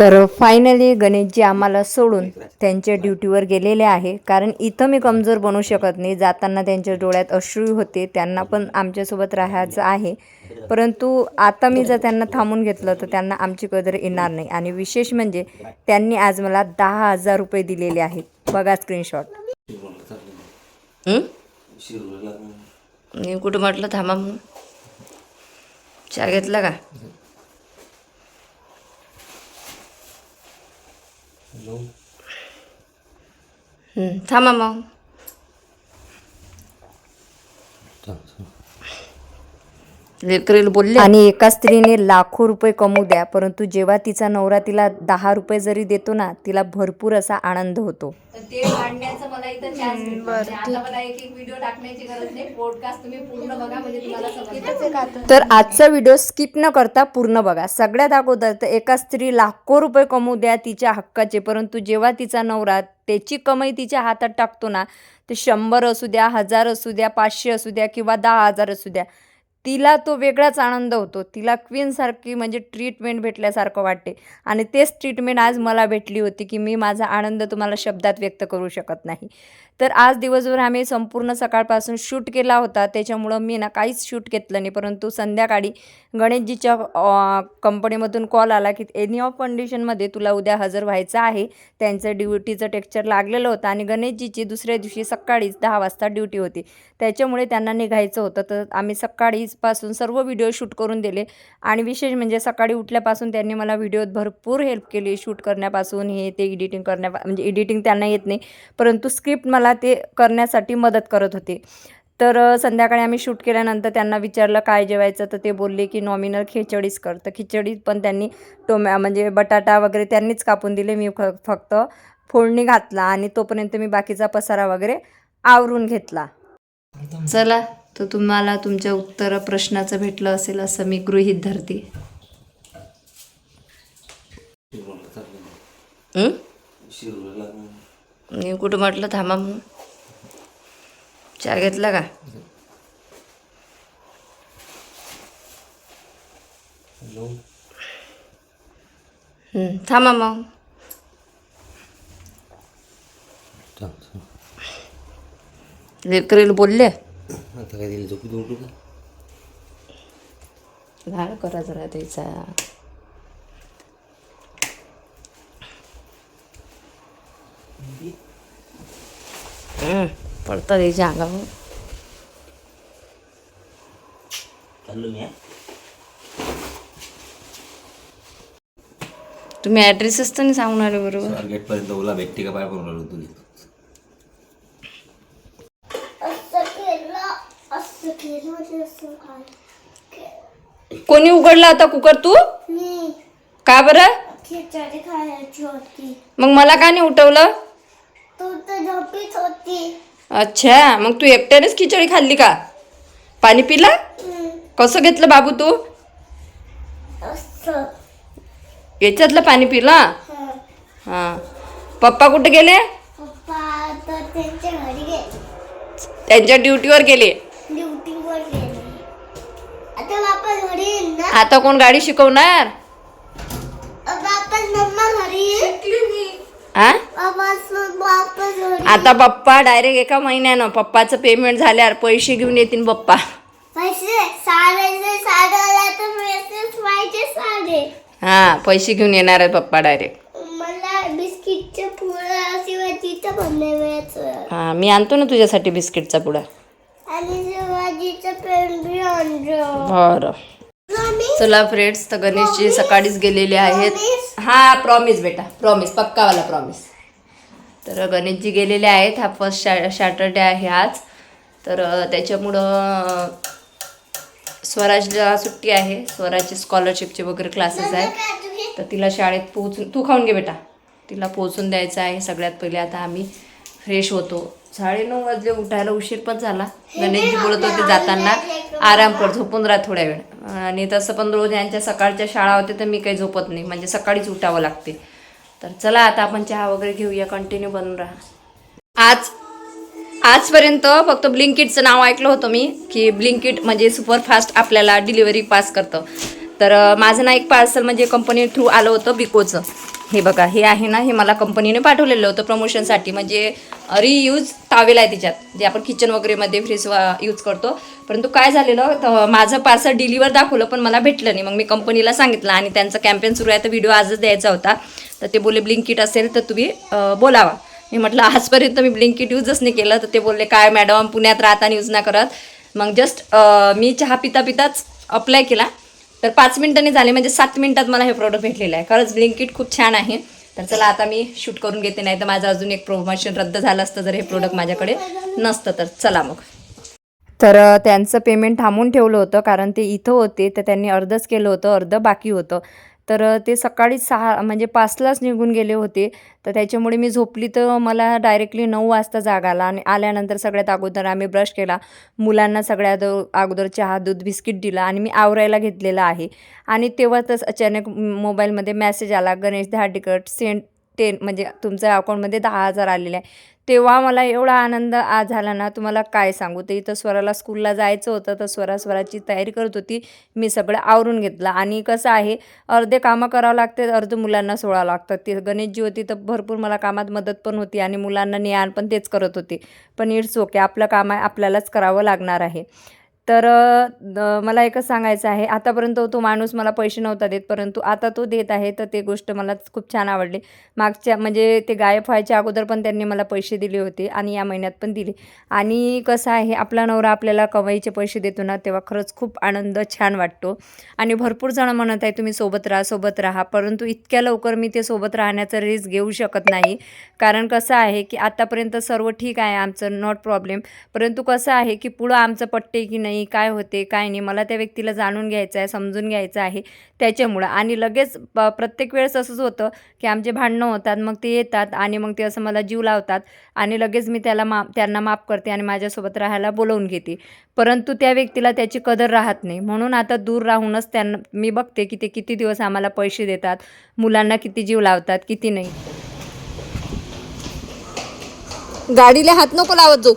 तर फायनली गणेशजी आम्हाला सोडून त्यांच्या ड्युटीवर गेलेले आहे. कारण इथं मी कमजोर बनू शकत नाही. जाताना त्यांच्या डोळ्यात अश्रू होते. त्यांना पण आमच्यासोबत राहायचं आहे. परंतु आता मी जर त्यांना थांबून घेतलं तर त्यांना आमची कदर येणार नाही. आणि विशेष म्हणजे त्यांनी आज मला दहा हजार रुपये दिलेले आहेत. बघा स्क्रीनशॉट मी कुठं म्हटलं थांबा म्हणून. चहा घेतला का? हं, थांबा मग लेकरेल बोलले. आणि एका स्त्रीने लाखो रुपये कमवू द्या परंतु जेव्हा तिचा नवरा तिला दहा रुपये जरी देतो ना तिला भरपूर असा आनंद होतो. ते काढण्याचं मला इथं चान्स भेटला. आता मला एक एक व्हिडिओ टाकण्याची गरज नाही. पॉडकास्ट तुम्ही पूर्ण बघा म्हणजे तुम्हाला समजेल. तर आजचा व्हिडिओ स्किप न करता पूर्ण बघा. सगळ्यात अगोदर तर एका स्त्री लाखो रुपये कमवू द्या तिच्या हक्काचे परंतु जेव्हा तिचा नवरा त्याची कमाई तिच्या हातात टाकतो ना ते शंभर असू द्या हजार असू द्या पाचशे असू द्या किंवा दहा हजार असू द्या तिला तो वेगळाच आनंद होतो. तिला क्वीनसारखी म्हणजे ट्रीटमेंट भेटल्यासारखं वाटते. आणि तेच ट्रीटमेंट आज मला भेटली होती की मी माझा आनंद तुम्हाला शब्दात व्यक्त करू शकत नाही. तर आज दिवसभर आम्ही संपूर्ण सकाळपासून शूट केला होता. त्याच्यामुळं मी ना काहीच शूट घेतलं नाही. परंतु संध्याकाळी गणेशजीच्या कंपनीमधून कॉल आला की एनी ऑफ कंडिशनमध्ये तुला उद्या हजर व्हायचं आहे. त्यांचं ड्युटीचं टेक्चर लागलेलं होतं आणि गणेशजीची दुसऱ्या दिवशी सकाळीच दहा वाजता ड्युटी होती. त्याच्यामुळे त्यांना निघायचं होतं. तर आम्ही सकाळीपासून सर्व व्हिडिओ शूट करून दिले. आणि विशेष म्हणजे सकाळी उठल्यापासून त्यांनी मला व्हिडिओत भरपूर हेल्प केली. शूट करण्यापासून हे ते एडिटिंग करण्या म्हणजे एडिटिंग त्यांना येत नाही. परंतु स्क्रिप्ट मला ते करण्यासाठी मदत करत होते. तर संध्याकाळी आम्ही शूट केल्यानंतर त्यांना विचारलं काय जेवायचं? तर ते बोलले की नॉमिनल खिचडीच कर. तर खिचडी पण त्यांनी टोमॅ म्हणजे बटाटा वगैरे त्यांनीच कापून दिले. मी फ फक्त फोडणी घातला आणि तोपर्यंत मी बाकीचा पसारा वगैरे आवरून घेतला. चला तर तुम्हाला तुमच्या उत्तर प्रश्नाचं भेटलं असेल असं मी गृहीत धरते. हं? मी कुठं म्हटलं थांबा म्हणून चहा घेतला का? थांबा मग. लेकरेल बोलले? आता काय दिली झोपी उठू का? झाड करा जरा त्याचा हं, हा. तुम्ही ॲड्रेसच तर नाही सांगून आले बरोबर. स्वारगेट पर्यंत ओला भेटते का? पाय करून राहिलो तुला म्हणजे कोणी उघडला आता कुकर तू? का बरं? खिचडी खायची होती. मग मला का नाही उठवलं? तू तर झोपीत होती. अच्छा मग तू एकट्यानेच खिचडी खाल्ली का? पाणी पिला? कसं घेतलं बाबू तू? याच्यातलं पाणी पिला? हं. पप्पा कुठे गेले? त्यांच्या ड्युटीवर गेले. आता कोण गाडी शिकवणार? घरी आता पप्पा डायरेक्ट एका महिन्यानं पप्पाचं पेमेंट झाल्यावर पैसे घेऊन येतील पप्पा हा पैसे घेऊन येणार आहे पप्पा डायरेक्ट. हा मी आणतो ना तुझ्यासाठी बिस्किटचा पुडा. बरं. चला फ्रेंड्स तर गणेशजी सकाळीच गेलेले आहेत. हां प्रॉमिस बेटा प्रॉमिस पक्कावाला प्रॉमिस तर गणेशजी गेलेले आहेत हा फर्स्ट शॅ सॅटरडे आहे आज. तर त्याच्यामुळं स्वराजला सुट्टी आहे. स्वराजचे स्कॉलरशिपचे वगैरे क्लासेस आहेत. तर तिला शाळेत पोहोचून तू खाऊन घे बेटा. तिला पोहोचून द्यायचं आहे. सगळ्यात पहिले आता आम्ही फ्रेश होतो. साडेनऊ वाजले उठायला उशीर पण झाला. गणेशजी बोलत होते जाताना आराम कर झोपून राहा थोड्या वेळ. आणि तसं पण रोज यांच्या सकाळच्या शाळा होते तर मी काही झोपत नाही. म्हणजे सकाळीच उठावं लागते. तर चला आता आपण चहा वगैरे घेऊया कंटिन्यू बनून राहा. आज आजपर्यंत फक्त ब्लिंकिटचं नाव ऐकलं होतं मी की ब्लिंकिट म्हणजे सुपरफास्ट आपल्याला डिलिव्हरी पास करतं. तर माझं ना एक पार्सल म्हणजे कंपनी थ्रू आलं होतं बिकोचं हे बघा हे आहे ना हे मला कंपनीने पाठवलेलं होतं प्रमोशनसाठी म्हणजे रियूज तावेल आहे त्याच्यात जे आपण किचन वगैरेमध्ये फ्रीज यूज करतो. परंतु काय झालेलं तर माझं पार्सल डिलिव्हर दाखवलं पण मला भेटलं नाही. मग मी कंपनीला सांगितलं आणि त्यांचं कॅम्पेन सुरू आहे. तर व्हिडिओ आजच द्यायचा होता. तर ते बोलले ब्लिंकिट असेल तर तुम्ही बोलावा. मी म्हटलं आजपर्यंत मी ब्लिंकिट यूजच नाही केलं. तर ते बोलले काय मॅडम पुण्यात राहताना यूज नाही करत. मग जस्ट मी चहा पिता पिताच अप्लाय केला. तर पाच मिनिटांनी झाले म्हणजे सात मिनिटात मला हे प्रोडक्ट भेटलेलं आहे. खरंच ब्लिंकिट खूप छान आहे. तर चला आता मी शूट करून घेते नाही तर माझं अजून एक प्रोमोशन रद्द झालं असतं जर हे प्रोडक्ट माझ्याकडे नसतं तर. चला मग. तर त्यांचं पेमेंट थांबून ठेवलं होतं कारण ते इथं होते तर त्यांनी अर्धच केलं होतं अर्ध बाकी होतं. तर ते सकाळी सहा म्हणजे पाचलाच निघून गेले होते. तर त्याच्यामुळे मी झोपली तर मला डायरेक्टली नऊ वाजता जाग आला आणि आल्यानंतर सगळ्यात अगोदर आम्ही ब्रश केला. मुलांना सगळ्यात अगोदर चहा दूध बिस्किट दिला आणि मी आवरायला घेतलेलं आहे. आणि तेव्हा तस अचानक मोबाईलमध्ये मेसेज आला गणेश दहाटिकट सेंट टेन म्हणजे तुमच्या अकाउंटमध्ये दहा हजार आलेले आहे. तेव्हा मला एवढा आनंद आज झाला ना तुम्हाला काय सांगू? ते इथं स्वराला स्कूलला जायचं होतं तर स्वरा स्वराची तयारी करत होती. मी सगळं आवरून घेतलं. आणि कसं आहे अर्धे कामं करावं लागते अर्ध मुलांना सोडावं लागतं ते गणेशजी होती तर भरपूर मला कामात मदत पण होती आणि मुलांना ने पण तेच करत होते. पण इट्स ओके आपलं काम आहे आपल्यालाच करावं लागणार आहे. तर द- मला एकच सांगायचं आहे. आतापर्यंत तो माणूस मला पैसे नव्हता देत परंतु आता तो देत आहे तर ते गोष्ट मला खूप छान आवडली. मागच्या म्हणजे ते गायब व्हायच्या अगोदर पण त्यांनी मला पैसे दिले होते आणि या महिन्यात पण दिले. आणि कसं आहे आपला नवरा आपल्याला कमाईचे पैसे देतो ना तेव्हा खरंच खूप आनंद छान वाटतो. आणि भरपूर जण म्हणत आहे तुम्ही सोबत राहा सोबत राहा. परंतु इतक्या लवकर मी ते सोबत राहण्याचा रिस्क घेऊ शकत नाही. कारण कसं आहे की आतापर्यंत सर्व ठीक आहे आमचं नॉट प्रॉब्लेम. परंतु कसं आहे की पुढं आमचं पट्टे की नाही काय होते काय नाही मला त्या व्यक्तीला जाणून घ्यायचं आहे समजून घ्यायचं आहे त्याच्यामुळं. आणि लगेच प- प्रत्येक वेळेस असंच होतं की आमचे भांडणं होतात मग ते येतात आणि मग ते असं मला जीव लावतात आणि लगेच मी त्याला मा त्यांना माफ करते आणि माझ्यासोबत राहायला बोलवून घेते. परंतु त्या व्यक्तीला त्याची कदर राहत नाही. म्हणून आता दूर राहूनच त्यांना मी बघते की ते किती दिवस आम्हाला पैसे देतात मुलांना किती जीव लावतात किती नाही. गाडीला हात नको लावत जो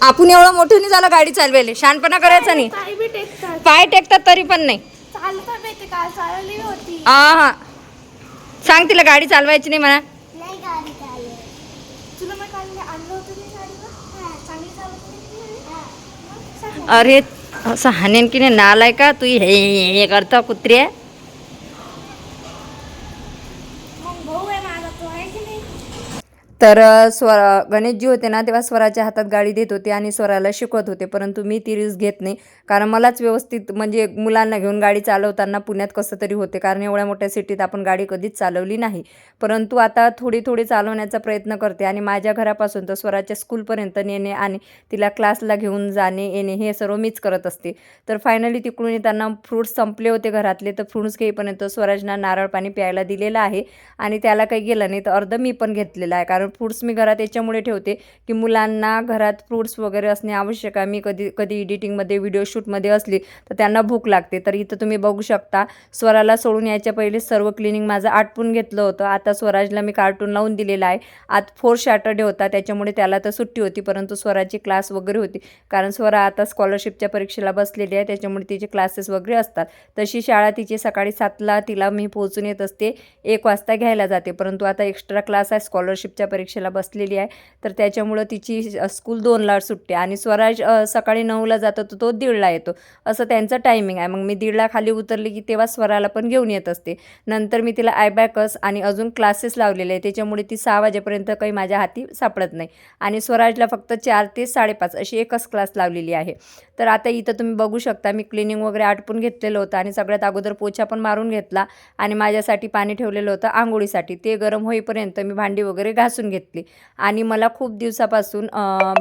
आपण एवढं मोठं नाही झालं गाडी चालवायला. शहाणपणा करायचा नाही. पाय बी टेकतात. पाय टेकतात तरी पण नाही. चालता येते काय चालवली होती. हा हा. सांग तिला गाडी चालवायची नाही म्हणा. नाही गाडी चालवत. तुला मग काल आणलं होतं मी गाडीवर? चांगली चालवत अरे असं हानेन की नाही नालाय का तू हे हे करता कुत्री आहे मग भाऊ आहे माझा तो आहे की नाही तर स्वर गणेशजी होते ना तेव्हा स्वराच्या हातात गाडी देत होते आणि स्वराला शिकवत होते. परंतु मी ती रिस्क घेत नाही. कारण मलाच व्यवस्थित म्हणजे मुलांना घेऊन गाडी चालवताना पुण्यात कसं तरी होते. कारण एवढ्या मोठ्या सिटीत आपण गाडी कधीच चालवली नाही. परंतु आता थोडी थोडी चालवण्याचा प्रयत्न करते आणि माझ्या घरापासून तर स्वराच्या स्कूलपर्यंत नेणे आणि तिला क्लासला घेऊन जाणे येणे हे सर्व मीच करत असते. तर फायनली तिकडून येताना फ्रूट्स संपले होते घरातले. तर फ्रूट्स घेईपर्यंत स्वराजना नारळ पाणी प्यायला दिलेलं आहे आणि त्याला काही गेलं नाही. तर अर्ध मी पण घेतलेलं आहे. कारण फ्रूट्स मी घरात याच्यामुळे ठेवते की मुलांना घरात फ्रूट्स वगैरे असणे आवश्यक आहे. मी कधी कधी एडिटिंगमध्ये व्हिडिओ शूटमध्ये असली तर त्यांना भूक लागते. तर इथं तुम्ही बघू शकता स्वराला सोडून यायच्या पहिले सर्व क्लिनिंग माझं आटपून घेतलं होतं. आता स्वराजला मी कार्टून लावून दिलेलं आहे. आज फोर सॅटर्डे होता त्याच्यामुळे त्याला तर सुट्टी होती परंतु स्वराची क्लास वगैरे होती. कारण स्वरा आता स्कॉलरशिपच्या परीक्षेला बसलेली आहे त्याच्यामुळे तिचे क्लासेस वगैरे असतात. तशी शाळा तिची सकाळी सातला तिला मी पोहोचून येत असते. एक वाजता घ्यायला जाते परंतु आता एक्स्ट्रा क्लास आहे स्कॉलरशिपच्या परीक्षेला बसलेली आहे. तर त्याच्यामुळं तिची स्कूल दोनला सुटते आणि स्वराज सकाळी नऊला जातो तर तो दीडला येतो. असं त्यांचं टायमिंग आहे. मग मी दीडला खाली उतरली की तेव्हा स्वराला पण घेऊन येत असते. नंतर मी तिला आयबॅकस आणि अजून क्लासेस लावलेले आहे त्याच्यामुळे ती सहा वाजेपर्यंत काही माझ्या हाती सापडत नाही. आणि स्वराजला फक्त चार ते साडेपाच अशी एकच क्लास लावलेली आहे. तर आता इथं तुम्ही बघू शकता मी क्लिनिंग वगैरे आटपून घेतलेलं होतं आणि सगळ्यात अगोदर पोछा पण मारून घेतला आणि माझ्यासाठी पाणी ठेवलेलं होतं आंघोळीसाठी. ते गरम होईपर्यंत मी भांडी वगैरे घासून घेतली. आणि मला खूप दिवसापासून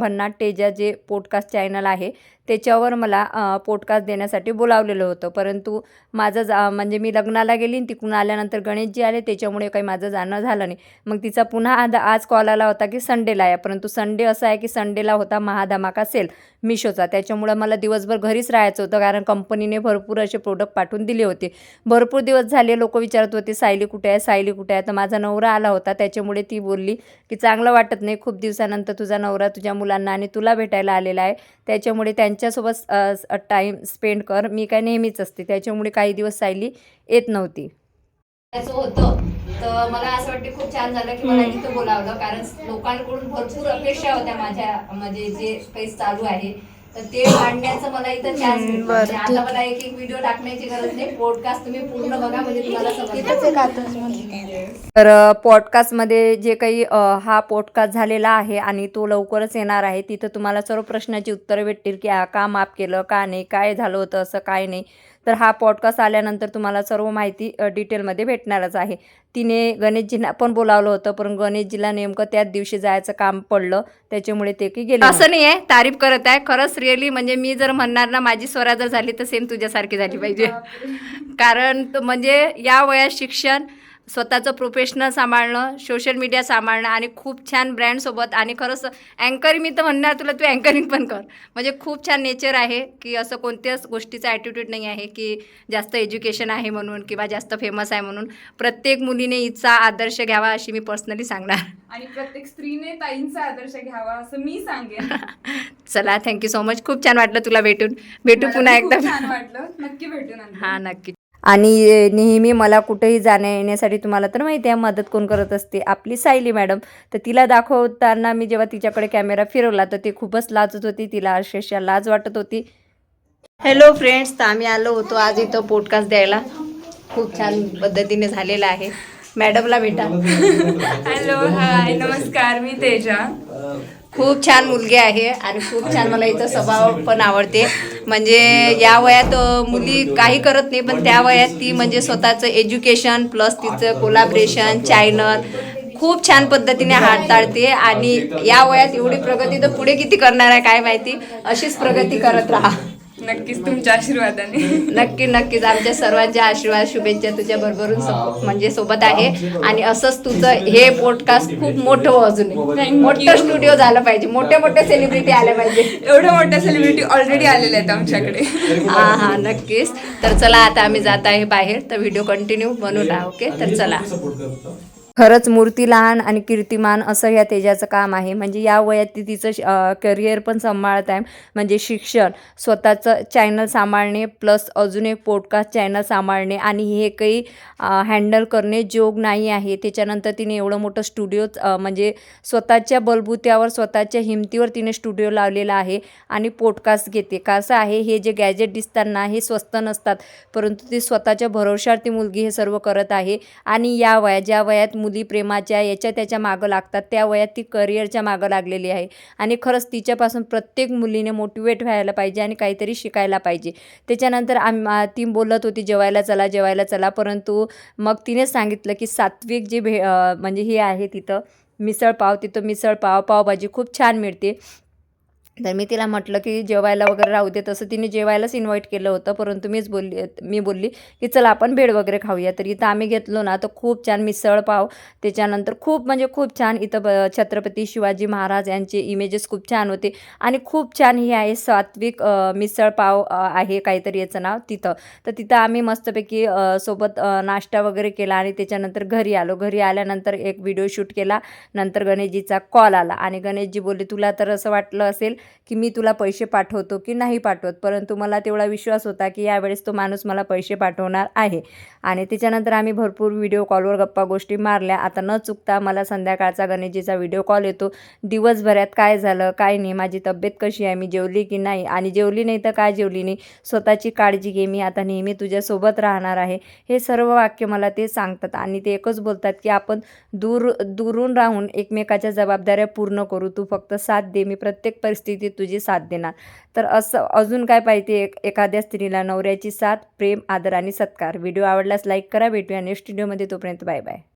भन्नाट तेजा जे पॉडकास्ट चॅनल आहे त्याच्यावर मला पॉडकास्ट देण्यासाठी बोलावलेलं होतं. परंतु माझं जा म्हणजे मी लग्नाला गेली आणि तिकडून आल्यानंतर गणेशजी आले. त्याच्यामुळे काही माझं जाणं झालं नाही. मग तिचा पुन्हा आज आज कॉल आला होता की संडेला आहे परंतु संडे असं आहे की संडेला होता महाधमाका सेल मिशोचा त्याच्यामुळं मला दिवसभर घरीच राहायचं होतं कारण कंपनीने भरपूर असे प्रोडक्ट पाठवून दिले होते. भरपूर दिवस झाले लोक विचारत होते सायली कुठे आहे? सायली कुठे आहे? तर माझा नवरा आला होता. त्याच्यामुळे ती बोलली की चांगलं वाटत नाही. खूप दिवसानंतर तुझा नवरा तुझ्या मुलांना आणि तुला भेटायला आलेला आहे. त्याच्यामुळे त्यांच्या त्यांच्यासोबत टाईम स्पेंड कर. मी काय नेहमीच असते. त्याच्यामुळे काही दिवस सायली येत नव्हती. होतं. तर मला असं वाटते खूप छान झालं की मला इथं बोलावलं. कारण लोकांकडून भरपूर अपेक्षा होत्या माझ्या म्हणजे जे काही चालू आहे. तर ते मांडण्याचं मला इथं चान्स भेटला. आता मला एक एक व्हिडिओ टाकण्याची गरज नाही. पॉडकास्ट तुम्ही पूर्ण बघा म्हणजे तुम्हाला तर पॉडकास्टमध्ये जे काही हा पॉडकास्ट झालेला आहे आणि तो लवकरच येणार आहे तिथं तुम्हाला सर्व प्रश्नाची उत्तरं भेटतील की आ, का माफ केलं का नाही काय झालं होतं असं काय नाही. तर हा पॉडकास्ट आल्यानंतर तुम्हाला सर्व माहिती डिटेलमध्ये भेटणारच आहे. तिने गणेशजींना पण बोलावलं होतं पण गणेशजीला नेमकं त्याच दिवशी जायचं काम पडलं. त्याच्यामुळे ते की गेले असं नाही आहे तारीफ करत आहे. खरंच रिअली म्हणजे मी जर म्हणणार ना माझी स्वरा जर झाली तर सेम तुझ्यासारखी झाली पाहिजे. कारण म्हणजे या वयात शिक्षण स्वतःचं प्रोफेशनल सांभाळणं सोशल मीडिया सांभाळणं आणि खूप छान ब्रँडसोबत आणि खरंच अँकर मी तर म्हणणार तुला तू अँकरिंग पण कर. म्हणजे खूप छान नेचर आहे की असं कोणत्याच गोष्टीचा ॲटिट्यूड नाही आहे की जास्त एज्युकेशन आहे म्हणून किंवा जास्त फेमस आहे म्हणून. प्रत्येक मुलीने हिचा आदर्श घ्यावा अशी मी पर्सनली सांगणार. आणि प्रत्येक स्त्रीने ताईंचा आदर्श घ्यावा असं मी सांगेन. चला थँक्यू सो मच खूप छान वाटलं तुला भेटून. भेटू पुन्हा एकदा. छान वाटलं. नक्की भेटू नंतर हां नक्की. आणि नेहमी मला कुठेही जाण्या येण्यासाठी तुम्हाला तर माहिती आहे मदत कोण करत असते? आपली सायली मॅडम. तर तिला दाखवताना मी जेव्हा तिच्याकडे कॅमेरा फिरवला तर ती खूपच लाजत होती. तिला अक्षरशः लाज वाटत होती. हॅलो फ्रेंड्स तर आम्ही आलो होतो आज इथं पॉडकास्ट द्यायला. खूप छान पद्धतीने झालेला आहे. मॅडमला भेटा. हॅलो हाय नमस्कार. मी तेजा. खूप छान मुलगी आहे आणि खूप छान मला इथं स्वभाव पण आवडते. म्हणजे या वयात मुली काही करत नाही पण त्या वयात ती म्हणजे स्वतःचं एज्युकेशन प्लस तिचं कोलाब्रेशन चॅनल खूप छान पद्धतीने हाताळते आणि या वयात एवढी प्रगती तर पुढे किती करणार आहे काय माहिती? अशीच प्रगती करत राहा. नक्कीच तुमच्या आशीर्वादाने. नक्की नक्कीच. आमच्या सर्वांच्या आशीर्वाद शुभेच्छा तुझ्या बरोबरून सो- म्हणजे सोबत आहे. आणि असंच तुझं हे पॉडकास्ट खूप मोठं हो अजून मोठं स्टुडिओ झालं पाहिजे. मोठे मोठे सेलिब्रिटी आल्या पाहिजे. एवढ्या मोठ्या सेलिब्रिटी ऑलरेडी आलेल्या आहेत आमच्याकडे. हा हा नक्कीच. तर चला आता आम्ही जात आहे बाहेर. तर व्हिडिओ कंटिन्यू बनवून राहा ओके तर चला. खरंच मूर्ती लहान आणि कीर्तिमान असं या तेजाचं काम आहे. म्हणजे या वयात ती तिचं करिअर पण सांभाळत आहे. म्हणजे शिक्षण स्वतःचं चॅनल सांभाळणे प्लस अजून एक पॉडकास्ट चॅनल सांभाळणे आणि हे काही हँडल करणे जोग नाही आहे. त्याच्यानंतर तिने एवढं मोठं स्टुडिओ म्हणजे स्वतःच्या बलबुत्यावर स्वतःच्या हिमतीवर तिने स्टुडिओ लावलेला आहे आणि पॉडकास्ट घेते. कसं आहे हे जे गॅजेट दिसताना हे स्वस्त नसतात. परंतु ती स्वतःच्या भरोशावर ती मुलगी हे सर्व करत आहे. आणि या वयात ज्या वयात मुली प्रेमाच्या याच्या त्याच्या मागं लागतात त्या वयात ती करिअरच्या मागं लागलेली आहे. आणि खरंच तिच्यापासून प्रत्येक मुलीने मोटिवेट व्हायला पाहिजे आणि काहीतरी शिकायला पाहिजे. त्याच्यानंतर आम ती बोलत होती जेवायला चला जेवायला चला. परंतु मग तिने सांगितलं की सात्विक जे भे म्हणजे हे आहे तिथं मिसळ पाव तिथं मिसळ पाव पावभाजी खूप छान मिळते. तर मी तिला म्हटलं की जेवायला वगैरे राहू दे. तसं तिने जेवायलाच इन्व्हाइट केलं होतं. परंतु मीच बोलली मी बोलली की चला आपण भेळ वगैरे खाऊया. तर इथं आम्ही घेतलो ना तर खूप छान मिसळ पाव. त्याच्यानंतर खूप म्हणजे खूप छान इथं ब छत्रपती शिवाजी महाराज यांचे इमेजेस खूप छान होते. आणि खूप छान हे आहे सात्विक मिसळ पाव आहे काहीतरी याचं नाव तिथं. तर तिथं आम्ही मस्तपैकी सोबत नाश्ता वगैरे केला आणि त्याच्यानंतर घरी आलो. घरी आल्यानंतर एक व्हिडिओ शूट केला. नंतर गणेशजीचा कॉल आला. आणि गणेशजी बोलले तुला तर असं वाटलं असेल की मी तुला पैसे पाठवतो की नाही पाठवत. परंतु मला तेवढा विश्वास होता की यावेळेस तो माणूस मला पैसे पाठवणार आहे. आणि त्याच्यानंतर आम्ही भरपूर व्हिडिओ कॉलवर गप्पा गोष्टी मारल्या. आता न चुकता मला संध्याकाळचा गणेशजीचा व्हिडिओ कॉल येतो. दिवसभरात काय झालं काय नाही माझी तब्येत कशी आहे मी जेवली की नाही? आणि जेवली नाही तर काय जेवली नाही? स्वतःची काळजी घे मी आता नेहमी तुझ्यासोबत राहणार आहे. हे सर्व वाक्य मला ते सांगतात आणि ते एकच बोलतात की आपण दूर दुरून राहून एकमेकाच्या जबाबदाऱ्या पूर्ण करू. तू फक्त साथ दे मी प्रत्येक ती तुझी साथ देणार. तर असं अजून काय पाहिजे? एक एखाद्या स्त्रीला नवऱ्याची साथ प्रेम आदर आणि सत्कार. व्हिडिओ आवडल्यास लाईक करा भेटूया नेक्स्ट व्हिडिओमध्ये. तोपर्यंत बाय बाय.